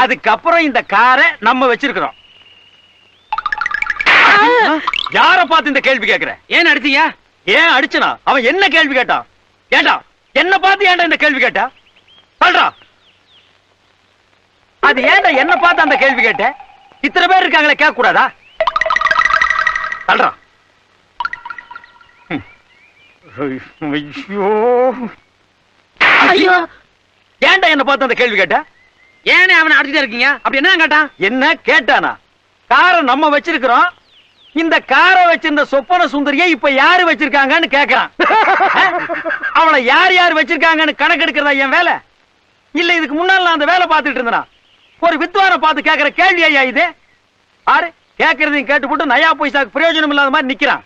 அதுக்கப்புறம் இந்த காரை நம்ம வச்சிருக்கிறோம். யார பார்த்து இந்த கேள்வி கேக்குற ஏன் அடிச்சீங்க? ஏன் அடிச்சனா? அவன் என்ன கேள்வி கேட்டான்? கேட்டான் என்ன பார்த்து ஏன்டா இந்த கேள்வி கேட்டா? சொல்றா. அது ஏன்டா என்ன பார்த்து அந்த கேள்வி கேட்ட? இத்தனை பேர் இருக்காங்களே கேட்க கூடாதா சொல்றா. ஐயோ. ஏன்டா என்ன பார்த்து அந்த கேள்வி கேட்ட? ஏனே அவனை அடிச்சுட்டே இருக்கீங்க? அப்படி என்ன கேட்டான்? என்ன கேட்டானா? காரை நம்ம வச்சிருக்கிறோம். இந்த காரை வச்சிருந்த சொப்பன சுந்தரியை இப்ப யாரு வச்சிருக்காங்கன்னு கேக்குறான். அவளை யார் யார் வச்சிருக்காங்கன்னு கணக்கெடுக்கிறதா என் வேலை? இல்ல இதுக்கு முன்னால நான் அந்த வேலை பார்த்துட்டு இருந்தேனா? ஒரு வித்வான பார்த்து கேக்குற கேள்வி ஐயா இது. ஆறு கேக்குறதையும் கேட்டுப்பட்டு நயா பைசாக்கு பிரயோஜனம் இல்லாத மாதிரி நிக்கிறான்.